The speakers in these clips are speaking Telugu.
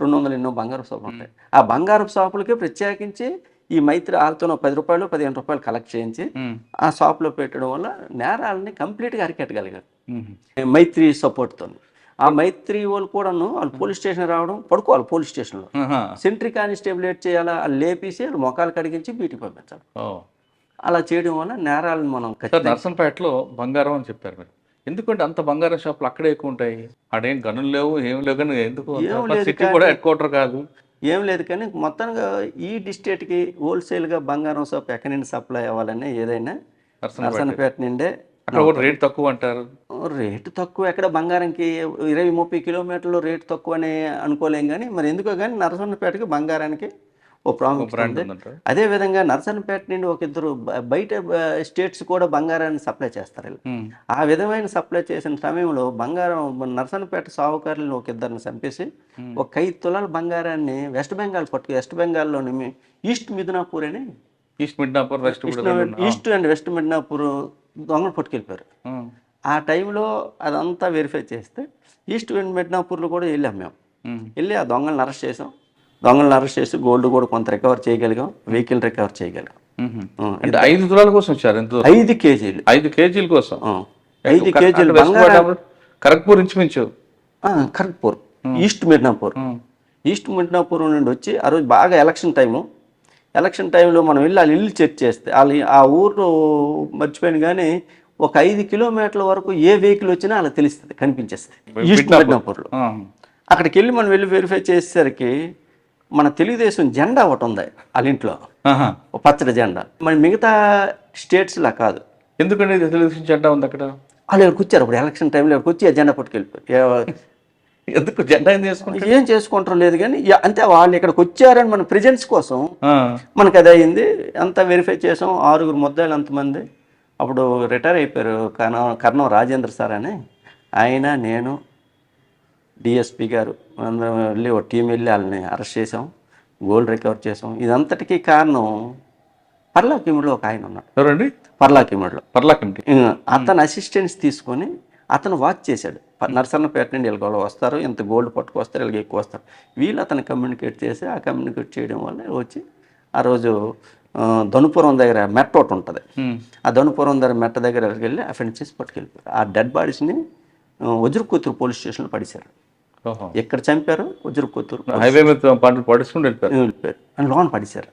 రెండు వందలు ఎన్నో బంగారు షాపులు ఉంటాయి. ఆ బంగారు షాపులకి ప్రత్యేకించి ఈ మైత్రి వాళ్ళతో పది రూపాయలు పదిహేను రూపాయలు కలెక్ట్ చేయించి ఆ షాప్లో పెట్టడం వల్ల నేరాలని కంప్లీట్గా అరికట్టగలిగారు. మైత్రి సపోర్ట్తో ఆ మైత్రి వాళ్ళు కూడాను వాళ్ళు పోలీస్ స్టేషన్ రావడం పడుకోవాలి పోలీస్ స్టేషన్లో. సెంట్రీ కానిస్టేబులేట్ చేయాలా? వాళ్ళు లేపేసి వాళ్ళు మొఖాలు కడిగించి బీటికి పంపించాలి. అలా చేయడం వల్ల నేరాలను మనం నర్సంపేటలో బంగారం అని చెప్పారు మీరు. ఎందుకంటే అంత బంగారం షాపులు అక్కడే ఎక్కువ ఉంటాయి. ఆడేం గనులు లేవు ఏం లేవు కానీ ఎందుకు? సిటీ కూడా హెడ్ క్వార్టర్ కాదు. ఏం లేదు కానీ మొత్తంగా ఈ డిస్ట్రిక్ట్కి హోల్సేల్గా బంగారం షాప్ ఎక్కడి నుండి సప్లై అవ్వాలని ఏదైనా నర్సంపేట. నర్సన్నపేట నుండే అక్కడ కూడా రేట్ తక్కువ అంటారు. రేటు తక్కువ. ఎక్కడ బంగారంకి ఇరవై ముప్పై కిలోమీటర్లు రేటు తక్కువ అని అనుకోలేం కానీ మరి ఎందుకో కానీ నరసన్నపేటకి బంగారానికి ఓ ప్రాముఖ్యత ఉంది. అదే విధంగా నరసన్నపేట నుండి ఒక ఇద్దరు బయట స్టేట్స్ కూడా బంగారాన్ని సప్లై చేస్తారు. ఆ విధమైన సప్లై చేసిన సమయంలో బంగారం నరసన్నపేట సావుకారులను ఒక ఇద్దరిని చంపేసి ఒక ఐదు తులాల బంగారాన్ని వెస్ట్ బెంగాల్ పట్టుకు వెస్ట్ బెంగాల్లోని ఈస్ట్ మిదినాపూర్ అని east Midnapur west. East and west Midinapur దొంగలు పట్టుకెళ్ళిపోయారు. ఆ. టైంలో అదంతా వెరిఫై చేస్తే ఈస్ట్ అండ్ మిడ్నాపూర్లో కూడా వెళ్ళాం మేము. వెళ్ళి ఆ దొంగలను అరెస్ట్ చేసాం. దొంగలను అరెస్ట్ చేసి గోల్డ్ కూడా కొంత రికవర్ చేయగలిగాం వెహికల్ రికవర్ చేయగలిగాం. అంటే ఐదు తులాల కోసం వచ్చారు ఎంత ఐదు కేజీలు. ఐదు కేజీల కోసం. ఐదు కేజీలు బంగారం. కరక్పూర్ ఇంచుమించు? ఆ, ఖరగ్పూర్. ఈస్ట్ మిడ్నాపూర్. ఈస్ట్ మిడ్నాపూర్ నుండి వచ్చి ఆ రోజు బాగా ఎలక్షన్ టైము. ఎలక్షన్ టైంలో మనం వెళ్ళి వాళ్ళ ఇల్లు చెక్ చేస్తే వాళ్ళ ఆ ఊర్లో మర్చిపోయాను కానీ ఒక ఐదు కిలోమీటర్ల వరకు ఏ వెహికల్ వచ్చినా అలా తెలుస్తుంది కనిపించేస్తుంది. ఈస్ట్ మిడ్నాపూర్లో. అక్కడికి వెళ్ళి మనం వెళ్ళి వెరిఫై చేసేసరికి మన తెలుగుదేశం జెండా ఒకటి ఉంది వాళ్ళ ఇంట్లో. పచ్చడి జెండా. మరి మిగతా స్టేట్స్లా కాదు. ఎందుకంటే తెలుగుదేశం జెండా ఉంది అక్కడ? వాళ్ళు ఇక్కడికి వచ్చారు అప్పుడు ఎలక్షన్ టైంలో ఇక్కడికి వచ్చి ఆ జెండా పట్టుకెళ్ళిపోయారు. ఎందుకు జెండా ఏం చేసుకుంటారు ఏం చేసుకుంటారో లేదు కానీ అంతే వాళ్ళు ఇక్కడికి వచ్చారని మన ప్రెజెన్స్ కోసం. మనకు అది అయింది. అంతా వెరిఫై చేసాం. ఆరుగురు ముద్దాయిలు అంతమంది. అప్పుడు రిటైర్ అయిపోయారు కర్ణ కర్ణం రాజేంద్ర సార్ అని. ఆయన నేను డిఎస్పి గారు అందరం వెళ్ళి ఒక టీం వెళ్ళి వాళ్ళని అరెస్ట్ చేసాం. గోల్డ్ రికవర్ చేసాం. ఇదంతటికీ కారణం పర్లాకిముడిలో ఒక ఆయన ఉన్నాడు. ఎవరండి? పర్లాకిముడిలో పర్లా కమిటీ అతను అసిస్టెన్స్ తీసుకొని అతను వాచ్ చేశాడు. నరసన్నపేట నుండి వాళ్ళు వస్తారు. ఇంత గోల్డ్ పట్టుకొస్తారు వీళ్ళకి ఎక్కువ వస్తారు వీళ్ళు అతను కమ్యూనికేట్ చేసి ఆ కమ్యూనికేట్ చేయడం వల్ల వచ్చి ఆ రోజు ధనుపురం దగ్గర మెట్ట ఒకటి ఉంటుంది. ఆ ధనుపురం దగ్గర మెట్ట దగ్గర వెళ్ళి అఫెండ్ చేసి పట్టుకెళ్ళిపోయారు. ఆ డెడ్ బాడీస్ని వజ్రకూతురు పోలీస్ స్టేషన్లో పడిశారు. ఎక్కడ చంపారు? వజ్రకూతురు హైవే మీద పంటలు పడుచుకుంటూ వెళ్ళిపోయారు. అని లోన్ పడిశారు.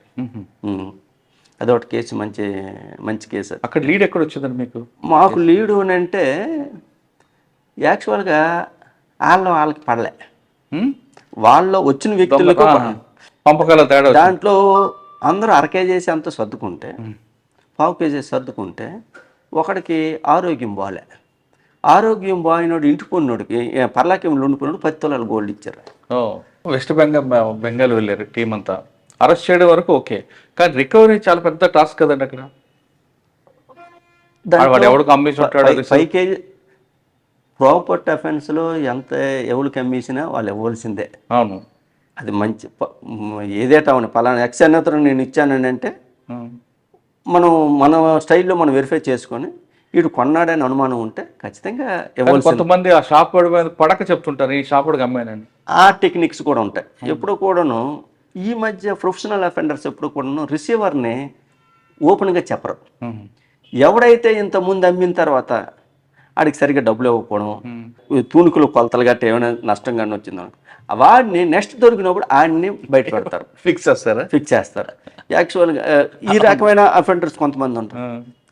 అదొకటి కేసు మంచి మంచి కేసు. అక్కడ లీడ్ ఎక్కడ వచ్చిందండి మీకు? మాకు లీడు అని అంటే యాక్చువల్గా వాళ్ళ వాళ్ళకి పడలే. మ్మ్? వాళ్ళలో వచ్చిన వ్యక్తులకు పంపకాల తేడా. దాంట్లో అందరూ అర కేజీసి అంత సర్దుకుంటే పావు కేజీ సర్దుకుంటే ఒకడికి ఆరోగ్యం బాలే. ఆరోగ్యం బాగినోడు ఇంటి పొన్నోడికి పర్లాక్యంలో ఉండిపోయినోడు పది తులాలు గోల్డ్ ఇచ్చారు. వెస్ట్ బెంగాల్ బెంగాల్ వెళ్ళారు టీం అంతా. అరెస్ట్ చేయడం వరకు ఓకే. కానీ రికవరీ చాలా పెద్ద టాస్క్ కదండి అక్కడ. ఎవడికి అమ్మేసి ఉంటాడో ప్రాపర్టీ అఫెన్స్లో ఎంత ఎవరికి అమ్మేసినా వాళ్ళు ఇవ్వాల్సిందే. అవును. అది మంచి ఏదేటా అవును పలానా ఎక్స్ అన్నతను నేను ఇచ్చానని అంటే. మనం మన స్టైల్లో మనం వెరిఫై చేసుకొని వీడు కొన్నాడని అనుమానం ఉంటే ఖచ్చితంగా కొంతమంది ఆ షాప్ మీద పడక చెప్తుంటారు ఈ షాప్ అమ్మాయినని. ఆ టెక్నిక్స్ కూడా ఉంటాయి. ఎప్పుడు కూడాను ఈ మధ్య ప్రొఫెషనల్ అఫెండర్స్ ఎప్పుడు కూడాను రిసీవర్ని ఓపెన్గా చెప్పరు. ఎవడైతే ఇంత ముందు అమ్మిన తర్వాత ఆడికి సరిగ్గా డబ్బులు ఇవ్వకపోవడం. తూనుకులు కొలతలు గట్ట ఏమైనా నష్టం కానీ వచ్చిందో వాడిని నెక్స్ట్ దొరికినప్పుడు ఆడిని బయట పెడతారు. ఫిక్స్ చేస్తారా? ఫిక్స్ చేస్తారు. యాక్చువల్గా ఈ రకమైన అఫెండర్స్ కొంతమంది ఉంటారు.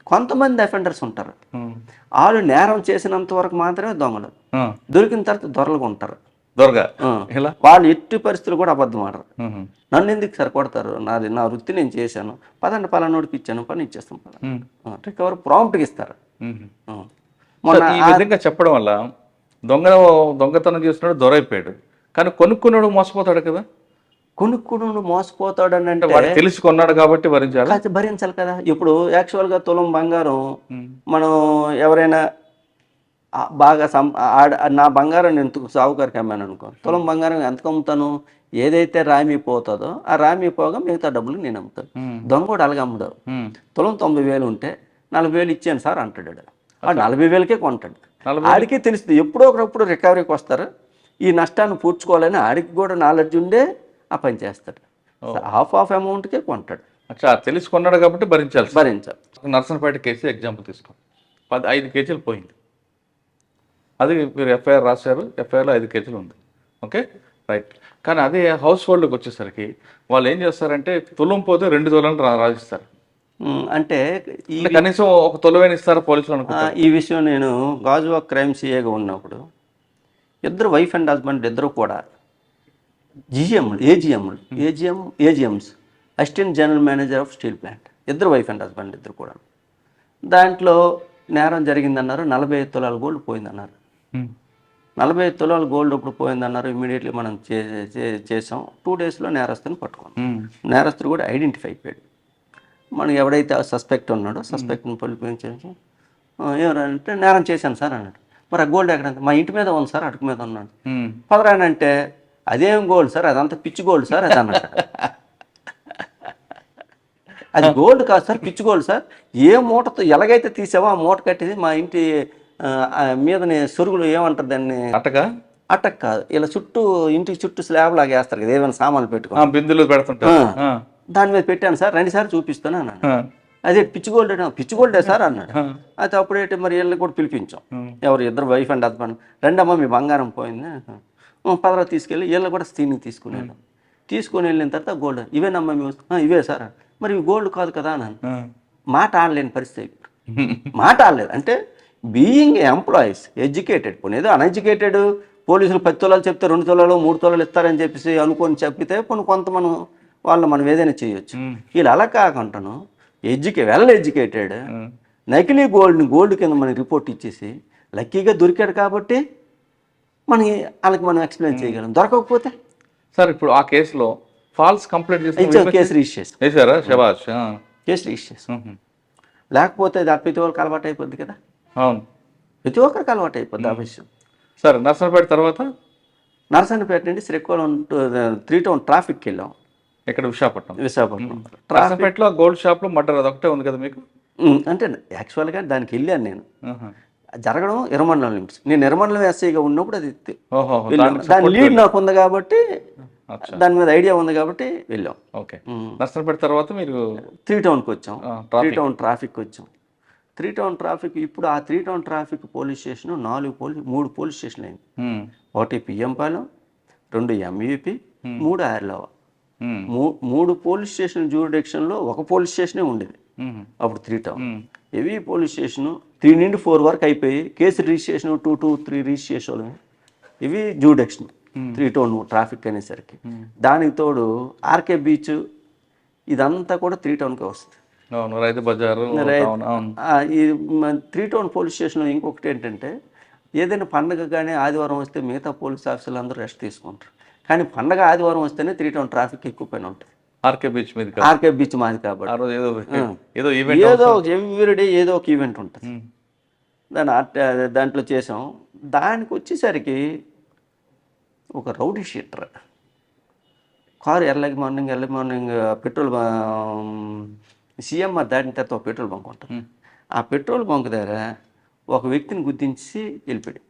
కొంతమంది అఫెండర్స్ ఉంటారు. వాళ్ళు నేరం చేసినంత వరకు మాత్రమే దొంగలు. దొరికిన తర్వాత దొరలుగా ఉంటారు దొరగా? వాళ్ళు ఎట్టి పరిస్థితులు కూడా అబద్ధం ఆడరు. నన్ను ఎందుకు సరికొడతారు? నాది నా వృత్తి నేను చేశాను. పదండి పలానోడికి ఇచ్చాను పని ఇచ్చేస్తాం. రికవర్ ప్రాంప్ట్గా ఇస్తారు. ఈ విధంగా చెప్పడం వల్ల దొంగ దొంగతనం చేస్తున్నాడు దొరైపోయాడు. కానీ కొనుక్కున్నాడు మోసపోతాడు కదా? కొనుక్కుడు మోసపోతాడని అంటే అంటే వాడు తెలిసి కొన్నాడు కాబట్టి భరించాలి? భరించాలి కదా. ఇప్పుడు యాక్చువల్గా తులం బంగారం. మనం ఎవరైనా బాగా సం ఆడ నా బంగారం నేను సావుకారికి అమ్మాను అనుకో తులం బంగారం ఎంతకు అమ్ముతాను? ఏదైతే రామి పోతుందో ఆ రామి పోగా మిగతా డబ్బులు నేను అమ్ముతాను. మ్మ్. దొంగ కూడా అలాగే అమ్ముడు. మ్మ్. తులం తొంభై వేలు ఉంటే నలభై వేలు ఇచ్చాను సార్ అంటాడు నలభై వేలకే కొంటాడు. నలభై ఆడికి తెలుస్తుంది ఎప్పుడో ఒకప్పుడు రికవరీకి వస్తారు. ఈ నష్టాన్ని పూడ్చుకోవాలని ఆడికి కూడా నాలెడ్జ్ ఉండే ఆ పని చేస్తాడు. హాఫ్ ఆఫ్ అమౌంట్కే కొంటాడు. అచ్చా తెలిసి కొన్నాడు కాబట్టి భరించాల్సి భరించాలి. నర్సంపేట కేసు ఎగ్జాంపుల్ తీసుకో పది ఐదు కేజీలు పోయింది. అది మీరు ఎఫ్ఐఆర్ రాశారు ఎఫ్ఐఆర్లో ఐదు కేజీలు ఉంది. ఓకే? రైట్. కానీ అదే హౌస్ హోల్డ్కి వచ్చేసరికి వాళ్ళు ఏం చేస్తారంటే తులం పోతే రెండు తులాలు రా- రాసిస్తారు ఉమ్, అంటే ఈ కనీసం ఒక తులమైన ఇస్తారు పోలీసులు ఈ విషయం నేను గాజువా క్రైమ్ సిఏగా ఉన్నప్పుడు ఇద్దరు వైఫ్ అండ్ హస్బెండ్ ఇద్దరు కూడా జిఎంలు ఏజిఎంలు AGM AGMs assistant general manager of steel plant ఇద్దరు వైఫ్ అండ్ హస్బెండ్ ఇద్దరు కూడా. దాంట్లో నేరం జరిగిందన్నారు నలభై ఐదు తులాల గోల్డ్ పోయిందన్నారు. నలభై ఐదు తులాల గోల్డ్ ఇప్పుడు పోయిందన్నారు ఇమీడియట్లీ మనం చేసాం. టూ డేస్లో నేరస్తుని పట్టుకున్నాం. నేరస్తుడు కూడా ఐడెంటిఫై అయిపోయాడు. మనం ఎవడైతే సస్పెక్ట్ ఉన్నాడో సస్పెక్ట్ని పిలిపించేసి ఎవరంటే నేరం చేశాను సార్ అన్నాడు. మరి ఆ గోల్డ్ ఎక్కడ మా ఇంటి మీద ఉంది సార్ అటుకు మీద ఉన్నాడు. పదరానంటే అదేం గోల్డ్ సార్? అదంతా పిచ్చి గోల్డ్ సార్ అది అన్నాడు. అది గోల్డ్ కాదు సార్ పిచ్చి గోల్డ్ సార్. ఏ మూటతో ఎలాగైతే తీసావో ఆ మూట కట్టేది మా ఇంటి మీదని సొరుగులు ఏమంటారు దాన్ని? అట్టగా అటక్ కాదు. ఇలా చుట్టూ ఇంటికి చుట్టూ స్లాబ్ లాగా వేస్తారు కదా ఏమైనా సామాన్లు పెట్టుకో బిందులు పెడుతుంటారు. ఆ. దాని మీద పెట్టాను సార్ రెండు సార్లు చూపిస్తాను అన్నాడు. ఆ. అదే పిచ్చి గోల్డ్ అంటే, పిచ్చి గోల్డే సార్ అన్నాడు. అయితే అప్పుడైతే మరి వీళ్ళని కూడా పిలిపించాం. ఎవరు ఇద్దరు వైఫ్ అండ్ హస్బెండ్. రెండమ్మ మీ బంగారం పోయింది. "ఉం, పదరా తీసుకెళ్ళి వీళ్ళు కూడా స్క్రీనింగ్ తీసుకుని వెళ్ళాం తీసుకుని వెళ్ళిన తర్వాత గోల్డ్. ఇవేనమ్మా మీ ఇవే సార్ మరి ఇవి గోల్డ్ కాదు కదా అన్నాను. మాట ఆడలేని పరిస్థితి మాట ఆడలేదు. అంటే బీయింగ్ ఎంప్లాయీస్ ఎడ్యుకేటెడ్ పోనీ ఏదో అన్ఎడ్యుకేటెడ్ పోలీసులు పది తులాలు చెప్తే రెండు తులాలు మూడు తులాలు ఇస్తారని చెప్పేసి అనుకొని చెప్పితే పోనీ కొంత మనం వాళ్ళు మనం ఏదైనా చేయొచ్చు. వీళ్ళు అలా కాకుండాను ఎడ్యుకే వెల్ ఎడ్యుకేటెడ్ నకిలీ గోల్డ్ని గోల్డ్ కింద మనకి రిపోర్ట్ ఇచ్చేసి లక్కీగా దొరికాడు కాబట్టి మనకి వాళ్ళకి మనం ఎక్స్ప్లెయిన్ చేయగలం. దొరకకపోతే? సార్ ఇప్పుడు ఆ కేసులో ఫాల్స్ కంప్లైంట్ చేసిన కేసు రిజిస్టర్ శబాష్ ఆ. Case register. లేకపోతే అది ప్రతి ఒక్కరికి అలవాటు అయిపోద్ది కదా? అవును. ప్రతి ఒక్కరికి అలవాటు అయిపోద్ది ఆ విషయం. సరే నర్సంపేట తర్వాత? నరసన్నపేట నుండి శ్రీకాకుళం టు త్రీ టౌన్ ట్రాఫిక్కి వెళ్ళాం. ఇక్కడ విశాఖపట్నం? విశాఖపట్నం. నర్సంపేటలో గోల్డ్ షాప్లో మర్డర్ అదొకటే ఉంది కదా మీకు? అంటే యాక్చువల్గా దానికి వెళ్ళాను నేను. జరగడం ఇరమండలం లిమిట్స్ నేను ఇరమండలం ఎస్ఐగా ఉన్నప్పుడు అది దాని లీడ్ నాకు ఉంది కాబట్టి. దాని మీద ఐడియా ఉంది కాబట్టి వెళ్ళాం. ఓకే. నర్సంపేట తర్వాత మీరు త్రీ టౌన్కి వచ్చాం. త్రీ టౌన్ ట్రాఫిక్ వచ్చాం. త్రీ టౌన్ ట్రాఫిక్ ఇప్పుడు ఆ three town traffic police station నాలుగు పోలీస్ మూడు పోలీస్ స్టేషన్లు అయింది. ఒకటి పిఎంపాలెం రెండు ఎంఈపి మూడు ఆర్లవ. మూడు పోలీస్ స్టేషన్ జ్యూరిడిక్షన్లో ఒక పోలీస్ స్టేషనే ఉండేది. ఉమ్. అప్పుడు three town. Heavy police station three నుండి ఫోర్ వరకు అయిపోయి case registration two two three registration ఇవి జ్యూడిక్షన్ త్రీ టౌన్ ట్రాఫిక్ అనేసరికి. దానికి తోడు ఆర్కే బీచ్ ఇదంతా కూడా త్రీ టౌన్కే వస్తుంది. అవును రైతు బజారు త్రీ టౌన్ పోలీస్ స్టేషన్లో ఇంకొకటి ఏంటంటే ఏదైనా పండగ కానీ ఆదివారం వస్తే మిగతా పోలీస్ ఆఫీసర్లు అందరూ రెస్ట్ తీసుకుంటారు. కానీ పండగ ఆదివారం వస్తేనే త్రీ టౌన్ ట్రాఫిక్ ఎక్కువ పైన ఉంటుంది. ఆర్కే బీచ్ మీద. ఆర్కే బీచ్ మాది కాబట్టి. ఏదో ఏదో ఈవెంట్ ఏదో ఎవ్రీడే ఏదో ఒక ఈవెంట్ ఉంటుంది. దాని దాంట్లో చేసాం. దానికి వచ్చేసరికి ఒక rowdy sheeter. Car early morning early morning petrol CMR దాటిన తర్వాత ఒక పెట్రోల్ బంక్ ఉంటుంది. ఆ పెట్రోల్ బంక్ దగ్గర ఒక వ్యక్తిని గుర్తించి వెళ్ళిపోయాడు.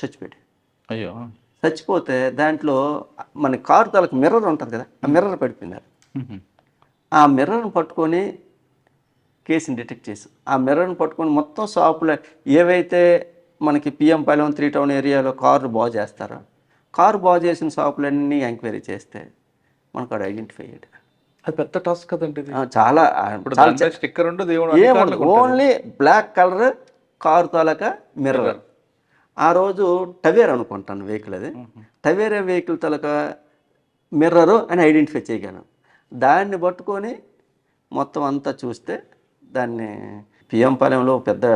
చచ్చిపోయాడు. అయ్యో. చచ్చిపోతే దాంట్లో మన కారు తాలకు మిర్రర్ ఉంటుంది కదా ఆ మిర్రర్ పడిపోయినారు. ఉహు. ఆ మిర్రర్ని పట్టుకొని కేసుని డిటెక్ట్ చేసాం. ఆ మిర్రర్ని పట్టుకొని మొత్తం షాపులో ఏవైతే మనకి పిఎం పాలెం త్రీ టౌన్ ఏరియాలో కార్లు బాగు చేస్తారో కారు బాగు చేసిన షాపులన్నీ ఎంక్వైరీ చేస్తే మనకు అక్కడ ఐడెంటిఫై అయ్యాడు అది పెద్ద టాస్క్ కదండి చాలా స్టిక్కర్ ఉండదు ఓన్లీ బ్లాక్ కలర్ కారు తాలూకా మిర్రర్. ఆ రోజు టవేర్ అనుకుంటాను వెహికల్ అది. టవేరే వెహికల్ తాలూకా మిర్రరు అని ఐడెంటిఫై చేయగలను దాన్ని పట్టుకొని మొత్తం అంతా చూస్తే దాన్ని పిఎం పాలెంలో పెద్ద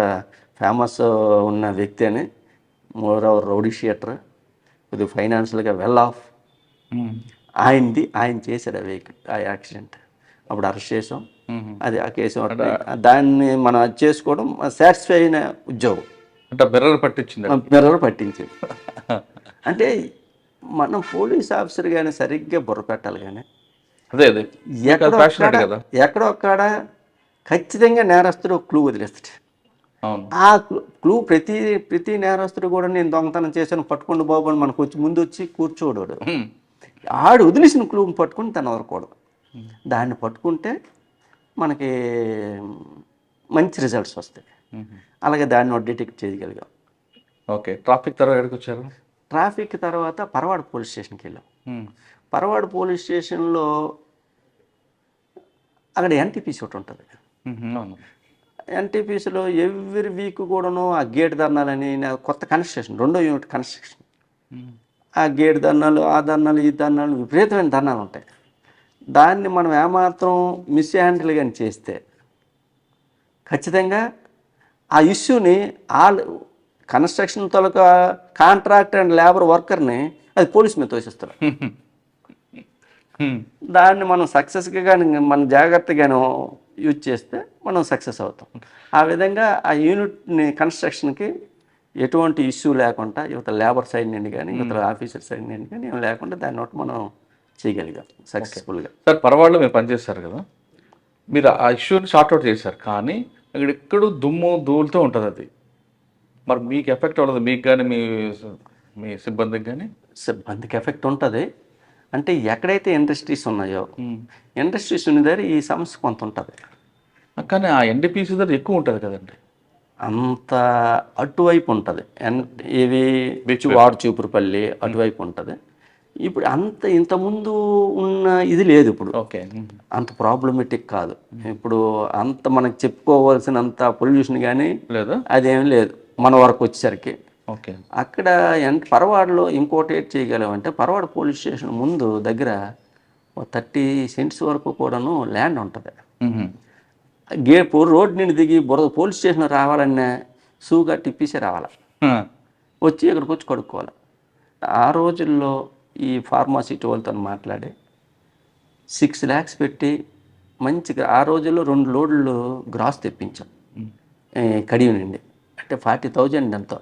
ఫేమస్ ఉన్న వ్యక్తి అని అవర్ రౌడీ షియటర్ కొద్దిగా ఫైనాన్షియల్గా వెల్ ఆఫ్ ఆయనది ఆయన చేశాడు ఆ వెహికల్ ఆ యాక్సిడెంట్ అప్పుడు అరెస్ట్ చేసాం అది ఆ కేసు దాన్ని మనం చేసుకోవడం సాటిస్ఫై అయిన ఉద్యోగం. అంటే బెర్రర్ పట్టించింది మిర్రర్ పట్టించింది అంటే మనం పోలీస్ ఆఫీసర్ కానీ సరిగ్గా బుర్ర పెట్టాలి కానీ అదే అదే. ఎక్కడో ప్యాషనెట్ ఒక్కడ- కదా. ఎక్కడో ఒక్కడ ఖచ్చితంగా నేరస్తుడు క్లూ వదిలేస్తాడు. ఆ క్లూ ప్రతి ప్రతి నేరస్తుడు కూడా నేను దొంగతనం చేశాను పట్టుకోండి బాబు అని మనకు వచ్చి ముందు వచ్చి కూర్చోడు. ఆడు వదిలేసిన క్లూని పట్టుకుని తను వదలకూడదు. దాన్ని పట్టుకుంటే మనకి మంచి రిజల్ట్స్ వస్తాయి. అలాగే దాన్ని డిటెక్ట్ చేయగలిగాం ఓకే ట్రాఫిక్ తర్వాత ఎక్కడికి వచ్చారు? ట్రాఫిక్ తర్వాత పరవాడ పోలీస్ స్టేషన్కి వెళ్ళాం. పరవాడ పోలీస్ స్టేషన్లో అక్కడ ఎన్టీపీసీ ఒకటి ఉంటుంది. ఎన్టీపీసీలో ఎవ్రీ వీక్ కూడాను ఆ గేట్ ధర్నాలని కొత్త కన్స్ట్రక్షన్ రెండో యూనిట్ కన్స్ట్రక్షన్. ఆ గేట్ ధర్నాలు ఆ ధర్నాలు ఈ ధర్నాలు విపరీతమైన ధర్నాలు ఉంటాయి. దాన్ని మనం ఏమాత్రం మిస్ హ్యాండిల్ కానీ చేస్తే ఖచ్చితంగా ఆ ఇష్యూని ఆ కన్స్ట్రక్షన్ తొలక కాంట్రాక్ట్ అండ్ లేబర్ వర్కర్ని అది పోలీస్ మీద తోసిస్తారు. దాన్ని మనం సక్సెస్గా కానీ మనం జాగ్రత్తగాను యూజ్ చేస్తే మనం సక్సెస్ అవుతాం. ఆ విధంగా ఆ యూనిట్ని కన్స్ట్రక్షన్కి ఎటువంటి ఇష్యూ లేకుండా యువత లేబర్ సైడ్ నుండి కానీ యువత ఆఫీసర్ సైడ్ నుండి కానీ ఏం లేకుండా దాన్ని ఒకటి మనం చేయగలిగాం సక్సెస్ఫుల్గా. సార్ పరవాడలో మీరు పనిచేస్తారు కదా. మీరు ఆ ఇష్యూని అవుట్ చేశారు. కానీ ఎక్కడో దుమ్ము ధూళితో ఉంటుంది అది. మరి మీకు ఎఫెక్ట్ అవ్వదు మీకు కానీ మీ మీ సిబ్బందికి కానీ సిబ్బందికి ఎఫెక్ట్ ఉంటుంది. అంటే ఎక్కడైతే ఇండస్ట్రీస్ ఉన్నాయో ఇండస్ట్రీస్ ఉన్న దగ్గర ఈ సమస్య కొంత ఉంటుంది. కానీ ఆ ఎన్డీపీసీ దగ్గర ఎక్కువ ఉంటుంది కదండి. అంత అటువైపు ఉంటుంది. ఇవి వాడు చూపురుపల్లి అటువైపు ఉంటుంది. ఇప్పుడు అంత ఇంతకుముందు ఉన్న ఇది లేదు ఇప్పుడు. ఓకే. అంత ప్రాబ్లమెటిక్ కాదు. ఇప్పుడు అంత మనకు చెప్పుకోవాల్సినంత పొల్యూషన్ కానీ లేదా. అదేం లేదు. మన వరకు వచ్చేసరికి. ఓకే. అక్కడ ఎంత పరవాడలో ఇంకోటి ఏం చేయగలమంటే పరవాడ పోలీస్ స్టేషన్ ముందు దగ్గర థర్టీ సెంట్స్ వరకు కూడాను ల్యాండ్ ఉంటుంది. గే పో- రోడ్ నుండి దిగి బురద పోలీస్ స్టేషన్ రావాలన్నా సూగా టిప్పిసే రావాలి? వచ్చి ఇక్కడికి వచ్చి కడుక్కోవాలి? ఆ రోజుల్లో ఈ ఫార్మాసిటీ వాళ్ళతో మాట్లాడి. సిక్స్ ల్యాక్స్ పెట్టి మంచిగా ఆ రోజుల్లో రెండు లోడ్లు గ్రాస్ తెప్పించాం. ఏ, కడియం నుండి. అంటే ఫార్టీ థౌజండ్ ఎంత?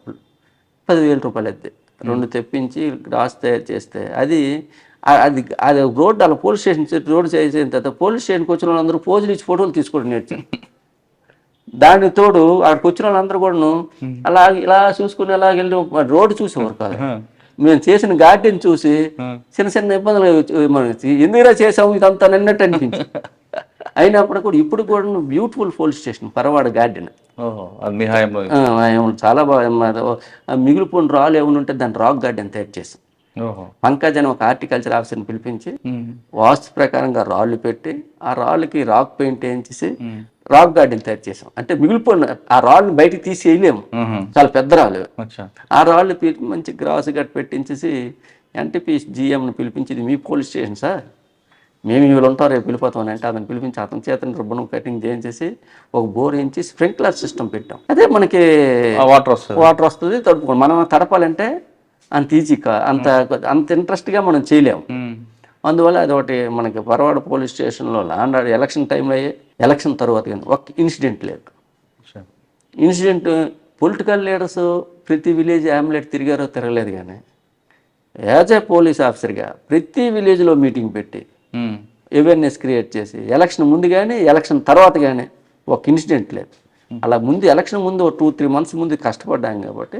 పదివేల రూపాయలు అయితే. రెండు తెప్పించి గ్రాస్ తయారు చేస్తే అది అది అది రోడ్డు అలా పోలీస్ స్టేషన్ రోడ్డు చేసిన తర్వాత పోలీస్ స్టేషన్కి వచ్చిన వాళ్ళందరూ పోజులు ఇచ్చి ఫోటోలు తీసుకోవడం నేర్చారు. దానికి తోడు అక్కడికి వచ్చిన వాళ్ళందరూ కూడాను అలా ఇలా చూసుకుని అలా వెళ్ళి రోడ్డు చూసేవారు కాదు. మేము చేసిన గార్డెన్ చూసి చిన్న చిన్న ఇబ్బందులు మనకి ఎందుకురా చేసాము ఇదంతా నిన్నట్టు అనిపించి అయినప్పుడు కూడా ఇప్పుడు కూడా beautiful police station Paravada garden. చాలా బాగా మిగిలిపోయిన రాళ్ళు ఏమైనా ఉంటే దాన్ని రాక్ గార్డెన్ తయారు చేసాం పంకజ్ అని ఒక హార్టికల్చర్ ఆఫీసర్ని పిలిపించి వాస్తు ప్రకారంగా రాళ్ళు పెట్టి ఆ రాళ్ళకి రాక్ పెయింట్ వేయించేసి రాక్ గార్డెన్ తయారు చేసాం అంటే మిగిలిపోయిన ఆ రాళ్ళు బయటికి తీసి వేయలేము చాలా పెద్ద రాళ్ళు. ఆ రాళ్ళు మంచి గ్రాస్ గట్ పెట్టించేసి ఎన్టీపీ జిఎంని పిలిపించి ఇది మీ పోలీస్ స్టేషన్ సార్. మేము వీళ్ళు ఉంటారు రేపు వెళ్ళిపోతామని అంటే అతను పిలిపించి అతని చేతని రుబ్బనం కటింగ్ చేయించేసి ఒక బోర్ వేయించి స్ప్రింక్లర్ సిస్టమ్ పెట్టాం. అదే మనకి వాటర్ వస్తుంది. వాటర్ వస్తుంది తడుపుకోండి మనం తడపాలంటే అంత ఈజీ అంత అంత ఇంట్రెస్ట్గా మనం చేయలేము. అందువల్ల అది ఒకటి మనకి పరవాడ పోలీస్ స్టేషన్లో ఆర్డర్ ఎలక్షన్ టైంలో అయ్యే ఎలక్షన్ తర్వాత కానీ ఒక ఇన్సిడెంట్ లేదు. ఇన్సిడెంట్ పొలిటికల్ లీడర్స్ ప్రతి విలేజ్ ఆమ్లెట్ తిరిగారో తిరగలేదు కానీ యాజ్ ఏ పోలీస్ ఆఫీసర్గా ప్రతి విలేజ్లో మీటింగ్ పెట్టి. అవేర్నెస్ క్రియేట్ చేసి ఎలక్షన్ ముందు కానీ ఎలక్షన్ తర్వాత కానీ ఒక ఇన్సిడెంట్ లేదు. అలా ముందు ఎలక్షన్ ముందు టూ త్రీ మంత్స్ ముందు కష్టపడ్డాం కాబట్టి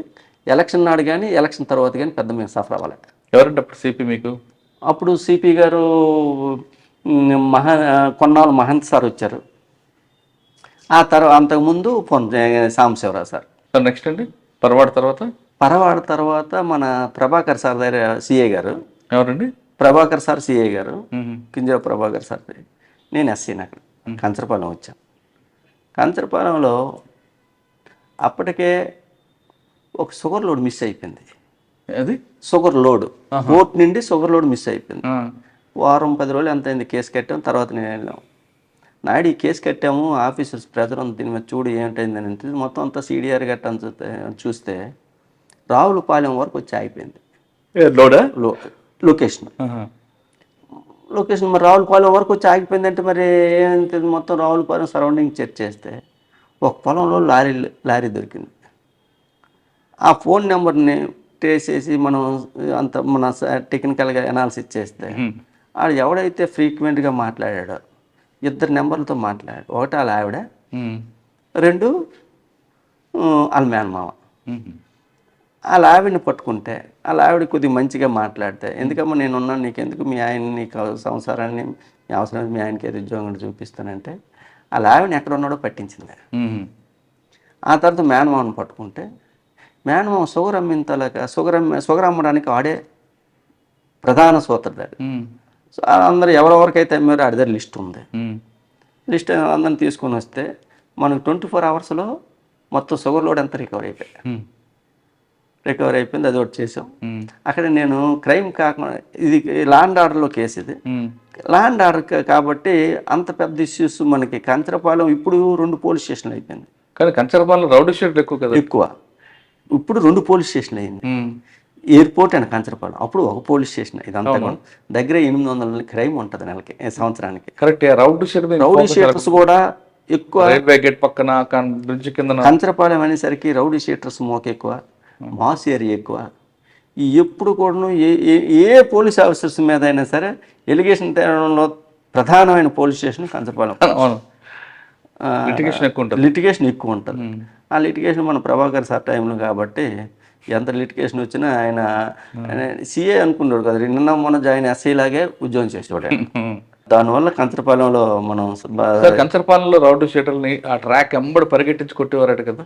ఎలక్షన్ నాడు కానీ ఎలక్షన్ తర్వాత కానీ పెద్ద మేము సఫర్ అవ్వాలి ఎవరంటే అప్పుడు సిపి మీకు? అప్పుడు సిపి గారు మహా కొన్నాళ్ళు మహంత్ సార్ వచ్చారు. ఆ తర్వాత అంతకుముందు పొన్ సాంబశివరావు సార్. సార్ నెక్స్ట్ అండి? పరవాడ తర్వాత? పరవాడ తర్వాత మన ప్రభాకర్ సార్ దగ్గర సిఏ గారు. ఎవరండి? ప్రభాకర్ సార్ సిఏ గారు. కింజర ప్రభాకర్ సార్ నేను ఎస్సీని అక్కడ కంచరపాలెం వచ్చాను. కంచరపాలెంలో అప్పటికే ఒక షుగర్ లోడ్ మిస్ అయిపోయింది. అది? Sugar load. బోట్ నుండి షుగర్ లోడ్ మిస్ అయిపోయింది. వారం పది రోజులు ఎంత అయింది కేసు కట్టాం తర్వాత నేను వెళ్ళాం. నాయుడు ఈ కేసు కట్టాము ఆఫీసర్స్ ప్రెజర్ ఉంది దీని మీద చూడు ఏంటైందని అంటే మొత్తం అంతా సీడీఆర్ కట్టాను చూస్తే చూస్తే రావులపాలెం వరకు వచ్చి ఆగిపోయింది. లొకేషన్. లొకేషన్ మరి రావులపాలెం వరకు వచ్చి ఆగిపోయిందంటే మరి ఏంటి మొత్తం రావులపాలెం సరౌండింగ్ చెక్ చేస్తే ఒక పొలంలో లారీ లారీ దొరికింది. ఆ ఫోన్ నెంబర్ని వేసేసి మనం అంత మన టెక్నికల్గా అనాలిసిస్ చేస్తే ఆడు ఎవడైతే ఫ్రీక్వెంట్గా మాట్లాడాడో ఇద్దరు నెంబర్లతో మాట్లాడాడు ఒకటి వాళ్ళ ఆవిడ. రెండు వాళ్ళ మేనమామ. వాళ్ళ ఆవిడని పట్టుకుంటే వాళ్ళ ఆవిడ కొద్దిగా మంచిగా మాట్లాడితే ఎందుకమ్మా నేను ఉన్నాను నీకెందుకు మీ ఆయన నీకు సంసారాన్ని మీ అవసరం మీ ఆయనకి ఏదో ఉద్యోగం చూపిస్తానంటే వాళ్ళ ఆవిడని ఎక్కడ ఉన్నాడో పట్టించింది. ఆ తర్వాత మేనమామని పట్టుకుంటే మేనమామ షుగర్ అమ్మిన తలక షుగర్ అమ్మడానికి ఆడే ప్రధాన సూత్రధారి. సో అందరు ఎవరెవరికైతే అమ్మారో ఆడి దగ్గర లిస్ట్ ఉంది. లిస్ట్ అందరిని తీసుకొని వస్తే మనకు ట్వంటీ ఫోర్ అవర్స్లో మొత్తం షుగర్ లోడ్ అంతా రికవర్ అయిపోయాయి. రికవర్ అయిపోయింది అది ఒకటి చేసాం. అక్కడ నేను క్రైమ్ కాకుండా ఇది లాండ్ ఆర్డర్లో కేసు ఇది. లాండ్ ఆర్డర్ కాబట్టి అంత పెద్ద ఇష్యూస్ మనకి కంచరపాలెం ఇప్పుడు రెండు పోలీస్ స్టేషన్లు అయిపోయింది కానీ కంచరపాలెం రౌడీ షీట్లు ఎక్కువ కదా ఎక్కువ ఇప్పుడు రెండు పోలీస్ స్టేషన్లు అయింది. ఎయిర్పోర్ట్ అండ్ కంచరపాలెం అప్పుడు ఒక పోలీస్ స్టేషన్. ఇదంతా కూడా దగ్గర ఎనిమిది వందల క్రైమ్ ఉంటుంది నెలకి సంవత్సరానికి. Correct. Rowdy sheet rowdy sheeters కూడా ఎక్కువ రైల్వే గేట్ పక్కన బ్రిడ్జ్ కింద కంచరపాలెం అనేసరికి రౌడీ షీటర్స్ మోక ఎక్కువ మాస్ ఏరియా ఎక్కువ. ఈ ఎప్పుడు కూడాను ఏ ఏ పోలీస్ ఆఫీసర్స్ మీద అయినా సరే ఎలిగేషన్ తేడంలో ప్రధానమైన పోలీస్ స్టేషన్ కంచరపాలెం. లిటిగేషన్ ఎక్కువ ఉంటుంది. లిటిగేషన్ ఎక్కువ ఉంటుంది. ఆ లిటిగేషన్ మన ప్రభాకర్ సార్ టైంలో కాబట్టి ఎంత లిటిగేషన్ వచ్చినా ఆయన సిఏ అనుకున్నాడు కదా నిన్న మొన్న జాయిన్ ఎస్ఐ లాగే ఉద్యోగం చేసేవాడు. దానివల్ల కంచరపాలెంలో మనం కంచరపాలెంలో రౌడీ షీటర్ని ఆ ట్రాక్ ఎంబడి పరిగెట్టించి కొట్టేవారట కదా.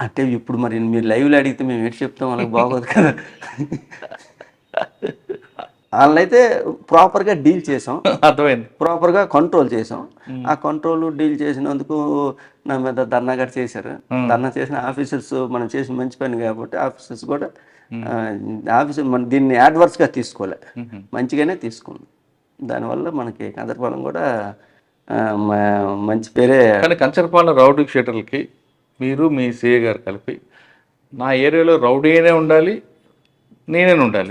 అంటే ఇప్పుడు మరి మీరు లైవ్లో అడిగితే మేము ఏంటి చెప్తాం? వాళ్ళకి బాగోదు కదా. వాళ్ళనైతే ప్రాపర్గా డీల్ చేసాం. అర్థమైంది. ప్రాపర్గా కంట్రోల్ చేసాం. ఆ కంట్రోల్ డీల్ చేసినందుకు నా మీద ధర్నా గట్ట చేశారు. ధర్నా చేసిన ఆఫీసర్స్ మనం చేసిన మంచి పని కాబట్టి ఆఫీసర్స్ కూడా ఆఫీసర్ మన దీన్ని యాడ్వర్స్గా తీసుకోలే. మంచిగానే తీసుకుంది దానివల్ల మనకి కందరపాలెం కూడా మంచి పేరే కానీ కంచరపాలెం రౌడీ షీటర్లకి మీరు మీ సిఏ గారు కలిపి నా ఏరియాలో రౌడీ అయినే ఉండాలి నేనే ఉండాలి.